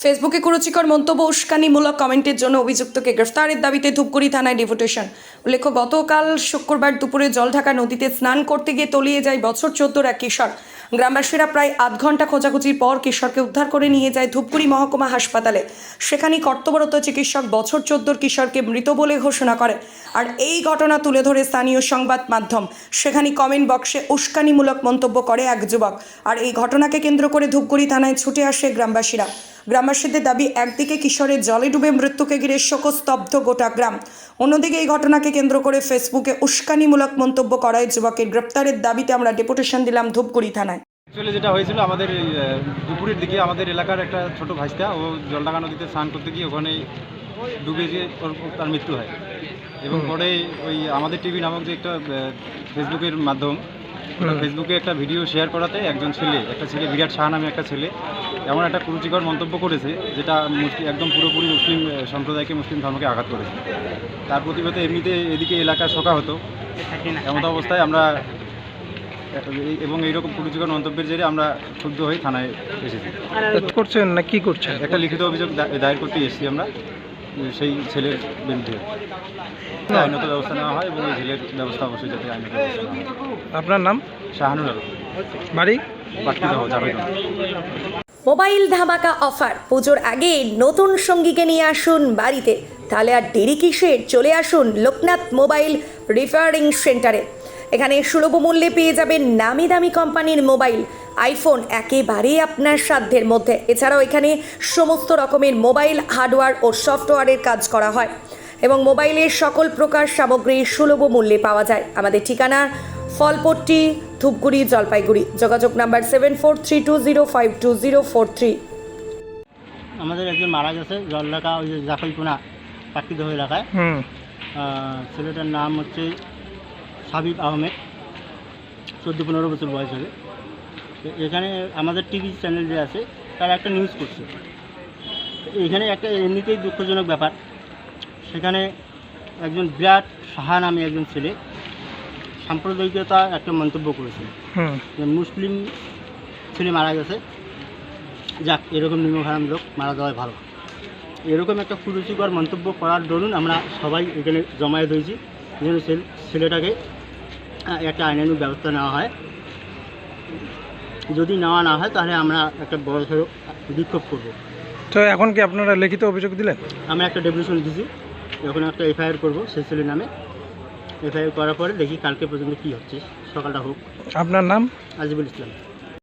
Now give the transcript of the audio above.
ফেসবুকে কুরুচিকর মন্তব্য, উস্কানিমূলক কমেন্টের জন্য অভিযুক্তকে গ্রেফতারের দাবিতে ধূপগুড়ি থানায় ডেপুটেশন। উল্লেখ্য, গতকাল শুক্রবার দুপুরে জলঢাকা নদীতে স্নান করতে গিয়ে তলিয়ে যায় বছর চোদ্দোর এক কিশোর গ্রামবাসীরা প্রায় আধ ঘণ্টা খোঁজাখুঁজির পর কিশোরকে উদ্ধার করে নিয়ে যায় ধূপগুড়ি মহকুমা হাসপাতালে। সেখানেই কর্তব্যরত চিকিৎসক বছর চোদ্দোর কিশোরকে মৃত বলে ঘোষণা করে আর এই ঘটনা তুলে ধরে স্থানীয় সংবাদ মাধ্যম। সেখানে কমেন্ট বক্সে উস্কানিমূলক মন্তব্য করে এক যুবক। আর এই ঘটনাকে কেন্দ্র করে ধূপগুড়ি থানায় ছুটে আসে গ্রামবাসীরা। গ্রামবাসীদের দাবি, একদিকে কিশোরের জলে ডুবে মৃত্যুকে ঘিরে শোকস্তব্ধ গোটা গ্রাম। অন্যদিকে এই ঘটনাকে কেন্দ্র করে ফেসবুকে উস্কানিমূলক মন্তব্য করায় যুবকের গ্রেপ্তারের দাবিতে আমরা ডেপুটেশন দিলাম ধূপগুড়ি থানায়। অ্যাকচুয়ালি যেটা হয়েছিল আমাদের দুপুরের দিকে আমাদের এলাকার একটা ছোট ভাইস্তা ও জলডাঙ্গা নদীতে স্নান করতে গিয়ে ওখানে ডুবে গিয়ে তার মৃত্যু হয়। এবং পরে ওই আমাদের টিভি নামক যে একটা ফেসবুকের মাধ্যম ওটা ফেসবুকে একটা ভিডিও শেয়ার করাতে একজন ছেলে একটা ছেলে বিরাট শাহ নামে একটা ছেলে এমন একটা কুরুচিকর মন্তব্য করেছে যেটা মুসলিম একদম পুরোপুরি মুসলিম সম্প্রদায়কে মুসলিম ধর্মকে আঘাত করেছে। তার প্রতিবাদ এমনিতে এদিকে এলাকা শোকা হতো। এমন অবস্থায় আমরা এবং এইরকম কুরুচিকর মন্তব্যের জেরে আমরা ক্ষুব্ধ হয়ে থানায় এসেছি। করছেন না কি করছেন? একটা লিখিত অভিযোগ দায়ের করতে এসেছি আমরা। সেই ছেলের বিরুদ্ধে। আইনত ব্যবস্থা নেওয়া হয় এবং এই ছেলের ব্যবস্থা অবশ্যই যাতে আইনত আপনার নাম? শাহানুর আলম। বাড়ি? মোবাইল ধামাকা অফার। পুজোর আগে নতুন সঙ্গীকে নিয়ে আসুন বাড়িতে। তাহলে আর দেরি কিসের? চলে আসুন লোকনাথ মোবাইল রিপেয়ারিং সেন্টারে। এখানে সুলভ মূল্যে পেয়ে যাবেন নামি দামি কোম্পানির মোবাইল। আইফোন একেবারেই আপনার সাধ্যের মধ্যে। এছাড়াও এখানে সমস্ত রকমের মোবাইল হার্ডওয়্যার ও সফটওয়্যারের কাজ করা হয় এবং মোবাইলের সকল প্রকার সামগ্রী সুলভ মূল্যে পাওয়া যায়। আমাদের ঠিকানা ফলপট্টি ধূপগুড়ি জলপাইগুড়ি। যোগাযোগ number seven four three two zero five two zero four three আমাদের একজন মারা গেছে জলঢাকা ওই যে জাফলপুনা পাটকিদহ এলাকায়। ছেলেটার নাম হচ্ছে সাবিব আহমেদ চোদ্দ পনেরো বছর বয়স হবে। এখানে আমাদের টিভি চ্যানেল যে আছে তারা একটা নিউজ করছে। এখানে একটা এমনিতেই দুঃখজনক ব্যাপার। সেখানে একজন বিরাট সাহা নামে একজন ছেলে সাম্প্রদায়িকতা একটা মন্তব্য করেছে মুসলিম ছেলে মারা গেছে। যাক এরকম নিম্নখারাম লোক মারা যাওয়াই ভালো। এরকম একটা কুরুচিকর মন্তব্য করার দরুন আমরা সবাই এখানে জমায়েত হয়েছি। যেন ছেলে- ছেলেটাকে একটা আইনানুগ ব্যবস্থা নেওয়া হয়। যদি নেওয়া না হয় তাহলে আমরা একটা বড় সড়ো বিক্ষোভ করব। তো এখন কি আপনারা লিখিত অভিযোগ দিলেন? আমি একটা ডেপুটেশন দিছি। এখন একটা এফআইআর করব ছেলের নামে। এফআইআর করার পরে দেখি কালকে পর্যন্ত কি হচ্ছে। সকালটা হোক। আপনার নাম? আজিবুল ইসলাম।